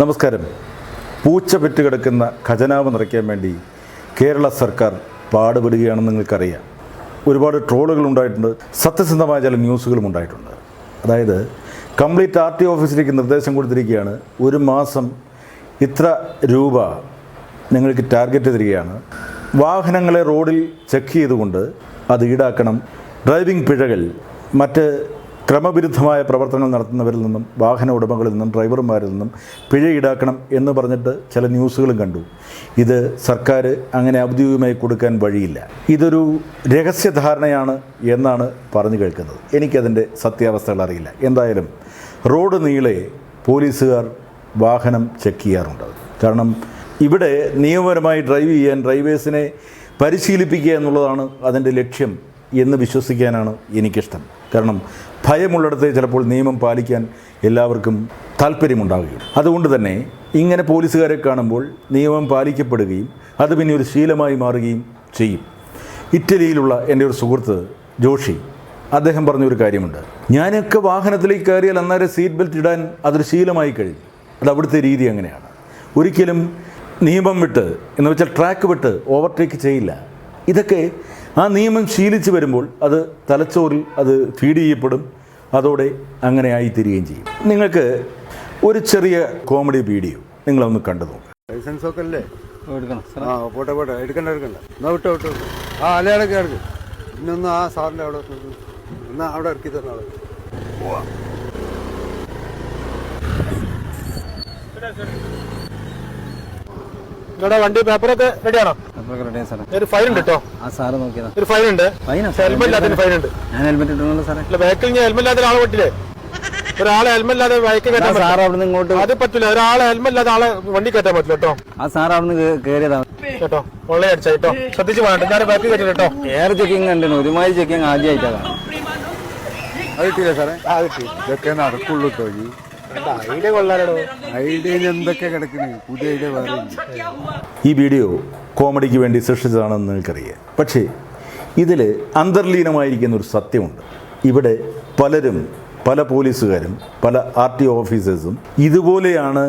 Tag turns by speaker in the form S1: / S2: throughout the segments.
S1: നമസ്കാരം. പൂച്ച പെറ്റ് കിടക്കുന്ന ഖജനാവ് നിറയ്ക്കാൻ വേണ്ടി കേരള സർക്കാർ പാടുപെടുകയാണെന്ന് നിങ്ങൾക്കറിയാം. ഒരുപാട് ട്രോളുകൾ ഉണ്ടായിട്ടുണ്ട്. സത്യസന്ധമായ ചില ന്യൂസുകളും ഉണ്ടായിട്ടുണ്ട്. അതായത് കംപ്ലീറ്റ് ആർ ടി ഓഫീസിലേക്ക് നിർദ്ദേശം കൊടുത്തിരിക്കുകയാണ്. ഒരു മാസം ഇത്ര രൂപ നിങ്ങൾക്ക് ടാർഗറ്റ് തരികയാണ് വാഹനങ്ങളെ റോഡിൽ ചെക്ക് ചെയ്തുകൊണ്ട് അത് ഈടാക്കണം. ഡ്രൈവിംഗ് പിഴകൾ മറ്റ് ക്രമവിരുദ്ധമായ പ്രവർത്തനങ്ങൾ നടത്തുന്നവരിൽ നിന്നും വാഹന ഉടമകളിൽ നിന്നും ഡ്രൈവർമാരിൽ നിന്നും പിഴ ഈടാക്കണം എന്ന് പറഞ്ഞിട്ട് ചില ന്യൂസുകളും കണ്ടു. ഇത് സർക്കാർ അങ്ങനെ ഔദ്യോഗികമായി കൊടുക്കാൻ വഴിയില്ല. ഇതൊരു രഹസ്യധാരണയാണ് എന്നാണ് പറഞ്ഞു കേൾക്കുന്നത്. എനിക്കതിന്റെ സത്യാവസ്ഥകൾ അറിയില്ല. എന്തായാലും റോഡ് നീളെ പോലീസുകാർ വാഹനം ചെക്ക് ചെയ്യാറുണ്ട്. കാരണം ഇവിടെ നിയമപരമായി ഡ്രൈവ് ചെയ്യാൻ ഡ്രൈവേഴ്സിനെ പരിശീലിപ്പിക്കുക എന്നുള്ളതാണ് അതിന്റെ ലക്ഷ്യം. എന്ന് വിശ്വസിക്കാനാണ് എനിക്കിഷ്ടം. കാരണം ഭയമുള്ളിടത്ത് ചിലപ്പോൾ നിയമം പാലിക്കാൻ എല്ലാവർക്കും താല്പര്യമുണ്ടാവുകയും അതുകൊണ്ട് തന്നെ ഇങ്ങനെ പോലീസുകാരെ കാണുമ്പോൾ നിയമം പാലിക്കപ്പെടുകയും അത് പിന്നെ ഒരു ശീലമായി മാറുകയും ചെയ്യും. ഇറ്റലിയിലുള്ള എന്റെ ഒരു സുഹൃത്ത് ജോഷി അദ്ദേഹം പറഞ്ഞൊരു കാര്യമുണ്ട്. ഞാനൊക്കെ വാഹനത്തിലേക്ക് കയറിയാൽ അന്നേരം സീറ്റ് ബെൽറ്റ് ഇടാൻ അതൊരു ശീലമായി കഴിഞ്ഞു. അത് അവിടുത്തെ രീതി അങ്ങനെയാണ്. ഒരിക്കലും നിയമം വിട്ട് എന്ന് വെച്ചാൽ ട്രാക്ക് വിട്ട് ഓവർടേക്ക് ചെയ്യില്ല. ഇതൊക്കെ ആ നിയമം ശീലിച്ചു വരുമ്പോൾ അത് തലച്ചോറിൽ അത് ഫീഡ് ചെയ്യപ്പെടും. അതോടെ അങ്ങനെ ആയിത്തീരുകയും ചെയ്യും. നിങ്ങൾക്ക് ഒരു ചെറിയ കോമഡി വീഡിയോ നിങ്ങളൊന്ന് കണ്ടു നോക്കാം.
S2: ലൈസൻസ് ഒക്കെ അല്ലേ?
S3: എടുക്കണം
S2: ആ പോട്ടെ പോട്ടെ. എടുക്കണ്ട എടുക്കണ്ട. എന്നാ വിട്ടോ വിട്ടോ വിട്ടോ. ആ അല്ലേ ഇടയ്ക്ക് ഇടയ്ക്ക് ഇന്നൊന്ന് ആ സാറിന്റെ അവിടെ നിർത്ത്. എന്നാ അവിടെ ഇറക്കി തന്ന ആളെ
S4: നിങ്ങളുടെ വണ്ടി പേപ്പറൊക്കെ റെഡിയാണോ
S3: റെഡിയാണ് സാറേ.
S4: ഒരു ഫൈൻ ഉണ്ട് കേട്ടോ
S3: ആ സാറ് നോക്കിയതാ.
S4: ഒരു ഫൈൻ ഉണ്ട്.
S3: ഫൈനാ
S4: ഹെൽമെറ്റ് ഇല്ലാത്തതിന് ഫൈൻ ഉണ്ട്.
S3: ഞാൻ ഹെൽമെറ്റ് ഇട്ടുണ്ടല്ലോ സാറേ.
S4: അല്ല ബാക്കിൽ ഞാൻ ഹെൽമെറ്റ് ഇല്ലാത്ത ഒരാളെ പറ്റില്ലേ? ഒരാളെ ഹെൽമെറ്റ് ഇല്ലാതെ ബൈക്ക് കയറ്റാൻ
S3: ആ സാർ
S4: പറ്റില്ല
S3: ഇങ്ങോട്ട്
S4: അത് പറ്റില്ല ഒരാളെ ഹെൽമെറ്റ് ഇല്ലാതെ ആളെ വണ്ടി കയറ്റാൻ പറ്റില്ല കേട്ടോ
S3: ആ സാർ
S4: കേട്ടോ. അടിച്ചാ കേട്ടോ ശ്രദ്ധിച്ച് ഞാൻ ബാക്കിൽ കയറ്റില്ല കേട്ടോ
S3: ഏറെ ചെക്കിങ് ഉണ്ട് ഒരുമാതിരി ചെക്കിങ് ആദ്യമായിട്ടാണ്
S2: അത് കിട്ടിയില്ല സാറേ? ആ കിട്ടി. ഇതൊക്കെ നടക്കുള്ളൂ കേട്ടോ
S4: ഐഡിയ കൊള്ളാലോ
S2: ഐഡിയയിൽ എന്തൊക്കെ കിടക്കണേ? പുതിയ ഐഡിയ
S1: ഈ വീഡിയോ കോമഡിക്ക് വേണ്ടി സൃഷ്ടിച്ചതാണെന്ന് നിങ്ങൾക്കറിയാം. പക്ഷേ ഇതിൽ അന്തർലീനമായിരിക്കുന്ന ഒരു സത്യമുണ്ട്. ഇവിടെ പലരും പല പോലീസുകാരും പല ആർ ടി ഓഫീസേഴ്സും ഇതുപോലെയാണ്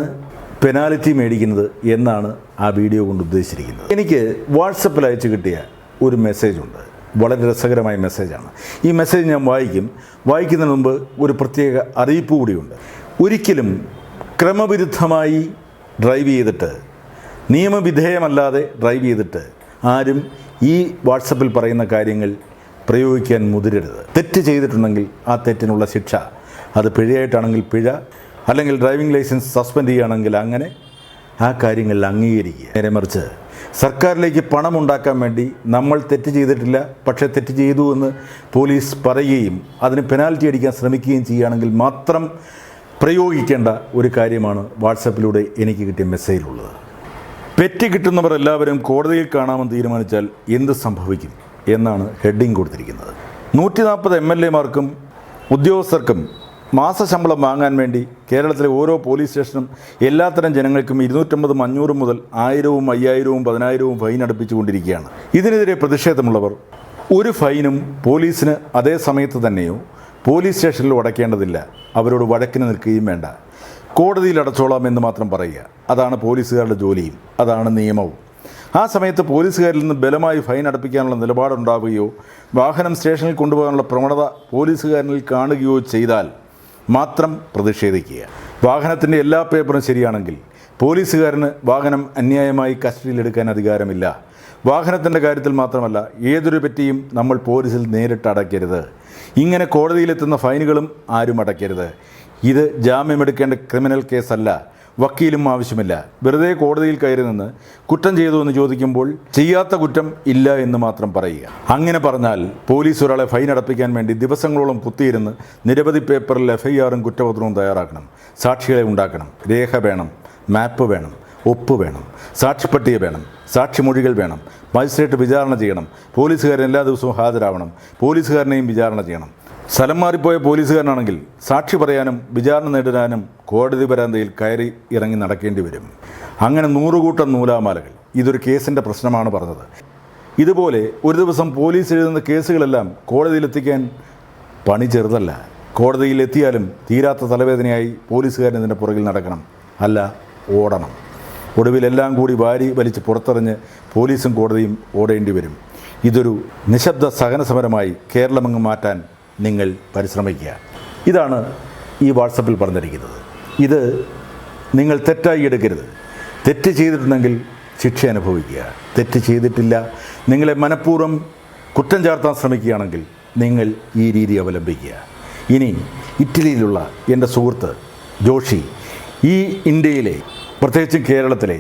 S1: പെനാലിറ്റി മേടിക്കുന്നത് എന്നാണ് ആ വീഡിയോ കൊണ്ട് ഉദ്ദേശിച്ചിരിക്കുന്നത്. എനിക്ക് വാട്സപ്പിൽ അയച്ചു കിട്ടിയ ഒരു മെസ്സേജുണ്ട് വളരെ രസകരമായ മെസ്സേജാണ് ഈ മെസ്സേജ് ഞാൻ വായിക്കും. വായിക്കുന്നതിന് മുമ്പ് ഒരു പ്രത്യേക അറിയിപ്പ് കൂടിയുണ്ട്. ഒരിക്കലും ക്രമവിരുദ്ധമായി ഡ്രൈവ് ചെയ്തിട്ട് നിയമവിധേയമല്ലാതെ ഡ്രൈവ് ചെയ്തിട്ട് ആരും ഈ വാട്സപ്പിൽ പറയുന്ന കാര്യങ്ങൾ പ്രയോഗിക്കാൻ മുതിരരുത്. തെറ്റ് ചെയ്തിട്ടുണ്ടെങ്കിൽ ആ തെറ്റിനുള്ള ശിക്ഷ. അത് പിഴയായിട്ടാണെങ്കിൽ പിഴ അല്ലെങ്കിൽ ഡ്രൈവിംഗ് ലൈസൻസ് സസ്പെൻഡ് ചെയ്യുകയാണെങ്കിൽ അങ്ങനെ ആ കാര്യങ്ങൾ അംഗീകരിക്കുക. നേരെ മറിച്ച് സർക്കാരിലേക്ക് പണം ഉണ്ടാക്കാൻ വേണ്ടി നമ്മൾ തെറ്റ് ചെയ്തിട്ടില്ല പക്ഷേ തെറ്റ് ചെയ്തു എന്ന് പോലീസ് പറയുകയും അതിന് പെനാൽറ്റി അടിക്കാൻ ശ്രമിക്കുകയും ചെയ്യുകയാണെങ്കിൽ മാത്രം പ്രയോഗിക്കേണ്ട ഒരു കാര്യമാണ് വാട്സപ്പിലൂടെ എനിക്ക് കിട്ടിയ മെസ്സേജിലുള്ളത്. പെറ്റ് കിട്ടുന്നവർ എല്ലാവരും കോടതിയിൽ കാണാമെന്ന് തീരുമാനിച്ചാൽ എന്ത് സംഭവിക്കും എന്നാണ് ഹെഡിങ് കൊടുത്തിരിക്കുന്നത്. നൂറ്റി നാൽപ്പത് എം എൽ എമാർക്കും ഉദ്യോഗസ്ഥർക്കും മാസശമ്പളം വാങ്ങാൻ വേണ്ടി കേരളത്തിലെ ഓരോ പോലീസ് സ്റ്റേഷനും എല്ലാത്തരം ജനങ്ങൾക്കും ഇരുന്നൂറ്റമ്പതും അഞ്ഞൂറും മുതൽ ആയിരവും അയ്യായിരവും പതിനായിരവും ഫൈൻ അടുപ്പിച്ചുകൊണ്ടിരിക്കുകയാണ് ഇതിനെതിരെ പ്രതിഷേധമുള്ളവർ ഒരു ഫൈനും പോലീസിന് അതേ സമയത്ത് തന്നെയോ പോലീസ് സ്റ്റേഷനിൽ അടയ്ക്കേണ്ടതില്ല അവരോട് വഴക്കിന് നിൽക്കുകയും വേണ്ട. കോടതിയിൽ അടച്ചോളാം എന്ന് മാത്രം പറയുക. അതാണ് പോലീസുകാരുടെ ജോലിയും. അതാണ് നിയമവും. ആ സമയത്ത് പോലീസുകാരിൽ നിന്ന് ബലമായി ഫൈൻ അടപ്പിക്കാനുള്ള നിലപാടുണ്ടാവുകയോ വാഹനം സ്റ്റേഷനിൽ കൊണ്ടുപോകാനുള്ള പ്രവണത പോലീസുകാരനിൽ കാണുകയോ ചെയ്താൽ മാത്രം പ്രതിഷേധിക്കുക. വാഹനത്തിന്റെ എല്ലാ പേപ്പറും ശരിയാണെങ്കിൽ പോലീസുകാരന് വാഹനം അന്യായമായി കസ്റ്റഡിയിലെടുക്കാൻ അധികാരമില്ല. വാഹനത്തിന്റെ കാര്യത്തിൽ മാത്രമല്ല ഏതൊരു പറ്റിയും നമ്മൾ പോലീസിൽ നേരിട്ട് അടയ്ക്കരുത്. ഇങ്ങനെ കോടതിയിലെത്തുന്ന ഫൈനുകളും ആരും അടയ്ക്കരുത്. ഇത് ജാമ്യമെടുക്കേണ്ട ക്രിമിനൽ കേസല്ല. വക്കീലും ആവശ്യമില്ല. വെറുതെ കോടതിയിൽ കയറി നിന്ന് കുറ്റം ചെയ്തു എന്ന് ചോദിക്കുമ്പോൾ ചെയ്യാത്ത കുറ്റം ഇല്ല എന്ന് മാത്രം പറയുക. അങ്ങനെ പറഞ്ഞാൽ പോലീസ് ഒരാളെ ഫൈൻ അടപ്പിക്കാൻ വേണ്ടി ദിവസങ്ങളോളം കുത്തിയിരുന്ന് നിരവധി പേപ്പറിൽ എഫ്ഐആറും കുറ്റപത്രവും തയ്യാറാക്കണം. സാക്ഷികളെ ഉണ്ടാക്കണം. രേഖ വേണം. മാപ്പ് വേണം. ഒപ്പ് വേണം. സാക്ഷിപ്പട്ടിക വേണം. സാക്ഷിമൊഴികൾ വേണം. മജിസ്ട്രേറ്റ് വിചാരണ ചെയ്യണം. പോലീസുകാരൻ എല്ലാ ദിവസവും ഹാജരാവണം. പോലീസുകാരനെയും വിചാരണ ചെയ്യണം. സ്ഥലം മാറിപ്പോയ പോലീസുകാരനാണെങ്കിൽ സാക്ഷി പറയാനും വിചാരണ നേടാനും കോടതി വരാന്തയിൽ കയറി ഇറങ്ങി നടക്കേണ്ടി വരും. അങ്ങനെ നൂറുകൂട്ടം നൂലാമാലകൾ. ഇതൊരു കേസിന്റെ പ്രശ്നമാണ് പറഞ്ഞത്. ഇതുപോലെ ഒരു ദിവസം പോലീസ് എഴുതുന്ന കേസുകളെല്ലാം കോടതിയിലെത്തിക്കാൻ പണി ചെറുതല്ല. കോടതിയിൽ എത്തിയാലും തീരാത്ത തലവേദനയായി പോലീസുകാരൻ ഇതിന്റെ പുറകിൽ നടക്കണം. അല്ല ഓടണം. ഒടുവിലെല്ലാം കൂടി വാരി വലിച്ച് പുറത്തെറിഞ്ഞ് പോലീസും കോടതിയും ഓടേണ്ടി വരും. ഇതൊരു നിശബ്ദ സഹന സമരമായി കേരളമെങ്ങ് മാറ്റാൻ നിങ്ങൾ പരിശ്രമിക്കുക. ഇതാണ് ഈ വാട്സപ്പിൽ പറഞ്ഞിരിക്കുന്നത്. ഇത് നിങ്ങൾ തെറ്റായി എടുക്കരുത്. തെറ്റ് ചെയ്തിട്ടുണ്ടെങ്കിൽ ശിക്ഷ അനുഭവിക്കുക. തെറ്റ് ചെയ്തിട്ടില്ല. നിങ്ങളെ മനഃപൂർവം കുറ്റം ചാർത്താൻ ശ്രമിക്കുകയാണെങ്കിൽ നിങ്ങൾ ഈ രീതി അവലംബിക്കുക. ഇനി ഇറ്റലിയിലുള്ള എന്റെ സുഹൃത്ത് ജോഷി ഈ ഇന്ത്യയിലെ പ്രത്യേകിച്ചും കേരളത്തിലെ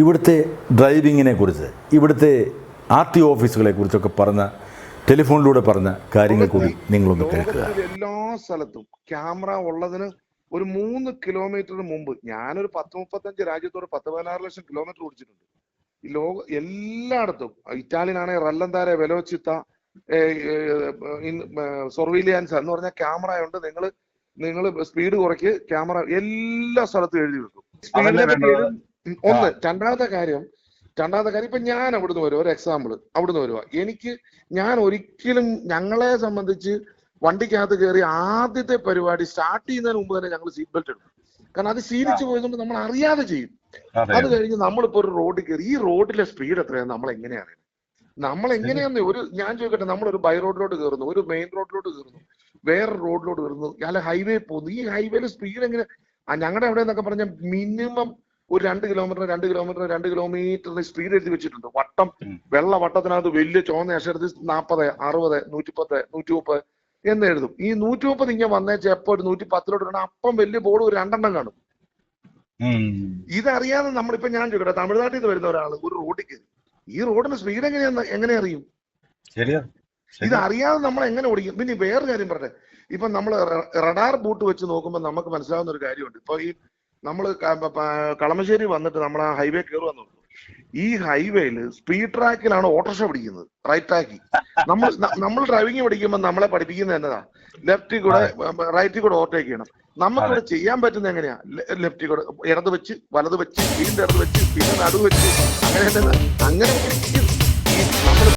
S1: ഇവിടുത്തെ ഡ്രൈവിങ്ങിനെ കുറിച്ച് ഇവിടുത്തെ ആർ ടി ഓഫീസുകളെ കുറിച്ചൊക്കെ പറഞ്ഞ ടെലിഫോണിലൂടെ പറഞ്ഞ കാര്യങ്ങൾ കൂടി നിങ്ങളൊന്ന് കേൾക്കുക.
S5: എല്ലാ സ്ഥലത്തും ക്യാമറ ഉള്ളതിന് ഒരു മൂന്ന് കിലോമീറ്റർ മുമ്പ് ഞാനൊരു പത്ത് മുപ്പത്തഞ്ച് രാജ്യത്തോട് പത്ത് പതിനാറ് ലക്ഷം കിലോമീറ്റർ ഓടിച്ചിട്ടുണ്ട്. ഈ ലോക എല്ലായിടത്തും ഇറ്റാലിയനാണെ റല്ലന്താര വെലോച്ചിത്ത സൊർവീലിയൻസ് എന്ന് പറഞ്ഞ ക്യാമറ ഉണ്ട്. നിങ്ങൾ നിങ്ങൾ സ്പീഡ് കുറയ്ക്ക് ക്യാമറ എല്ലാ സ്ഥലത്തും എഴുതി വെക്കും. ഒന്ന് രണ്ടാമത്തെ കാര്യം രണ്ടാമത്തെ കാര്യം ഇപ്പൊ ഞാൻ അവിടുന്ന് വരുക ഒരു എക്സാമ്പിൾ അവിടുന്ന് വരുക എനിക്ക് ഞാൻ ഒരിക്കലും ഞങ്ങളെ സംബന്ധിച്ച് വണ്ടിക്കകത്ത് കയറി ആദ്യത്തെ പരിപാടി സ്റ്റാർട്ട് ചെയ്യുന്നതിന് മുമ്പ് തന്നെ ഞങ്ങൾ സീറ്റ് ബെൽറ്റ് ഇടും. കാരണം അത് ശീലിച്ചു പോയതുകൊണ്ട് നമ്മൾ അറിയാതെ ചെയ്യും. അത്. കഴിഞ്ഞ് നമ്മളിപ്പോ ഒരു റോഡിൽ കയറി ഈ റോഡിലെ സ്പീഡ് എത്രയാണ് നമ്മൾ എങ്ങനെയാണ് നമ്മൾ എങ്ങനെയാന്ന് ഒരു ഞാൻ ചോദിക്കട്ടെ നമ്മൾ ഒരു ബൈ റോഡിലോട്ട് കയറുന്നു ഒരു മെയിൻ റോഡിലോട്ട് കയറുന്നു വേറെ റോഡിലോട്ട് കയറുന്നു അല്ല ഹൈവേ പോകുന്നു. ഈ ഹൈവേയിൽ സ്പീഡ് എങ്ങനെ ഞങ്ങളുടെ അവിടെ എന്നൊക്കെ പറഞ്ഞാൽ മിനിമം ഒരു രണ്ട് കിലോമീറ്റർ രണ്ട് കിലോമീറ്റർ രണ്ട് കിലോമീറ്റർ സ്പീഡ് എഴുതി വെച്ചിട്ടുണ്ട്. വട്ടം വെള്ള വട്ടത്തിനകത്ത് വലിയ ചോന്ന അക്ഷരത്തിൽ നാൽപ്പത് അറുപത് നൂറ്റിപ്പത്ത് നൂറ്റി മുപ്പത് എന്ന് എഴുതും. ഈ നൂറ്റി മുപ്പത് ഇങ്ങനെ വന്നേച്ച് എപ്പോ ഒരു നൂറ്റി പത്തിലോട്ട് ഇടണം അപ്പം വലിയ ബോർഡ് ഒരു രണ്ടെണ്ണം കാണും. ഇതറിയാതെ നമ്മളിപ്പോ ഞാൻ ചോദിക്കട്ടെ തമിഴ്നാട്ടിൽ നിന്ന് വരുന്ന ഒരാൾ ഒരു റോഡിക്ക് കയറി ഈ റോഡിന് സ്പീഡ് എങ്ങനെയാന്ന് എങ്ങനെ അറിയും?
S6: ശരിയാ.
S5: ഇത് അറിയാതെ നമ്മൾ എങ്ങനെ ഓടിക്കും? പിന്നെ വേറൊരു കാര്യം പറഞ്ഞേ. ഇപ്പൊ നമ്മൾ റഡാർ ബൂട്ട് വെച്ച് നോക്കുമ്പോൾ നമുക്ക് മനസ്സിലാവുന്ന ഒരു കാര്യമുണ്ട്. ഇപ്പൊ ഈ നമ്മൾ കളമശ്ശേരി വന്നിട്ട് നമ്മൾ ആ ഹൈവേ കയറുക നോക്കും ഈ ഹൈവേയിൽ സ്പീഡ് ട്രാക്കിലാണ് ഓട്ടോറിക്ഷ പിടിക്കുന്നത്. റൈറ്റ് ട്രാക്കിൽ. നമ്മൾ നമ്മൾ ഡ്രൈവിംഗ് പഠിക്കുമ്പോൾ നമ്മളെ പഠിപ്പിക്കുന്നത് എന്നതാ? ലെഫ്റ്റിൽ കൂടെ റൈറ്റിൽ കൂടെ ഓവർടേക്ക് ചെയ്യണം. നമുക്കിവിടെ ചെയ്യാൻ പറ്റുന്ന എങ്ങനെയാ? ലെഫ്റ്റിൽ കൂടെ ഇടത് വെച്ച് വലത് വെച്ച് വീണ്ടും ഇടത് വെച്ച് പിന്നെ നടുവ് വെച്ച് അങ്ങനെ അങ്ങനെ നമ്മൾ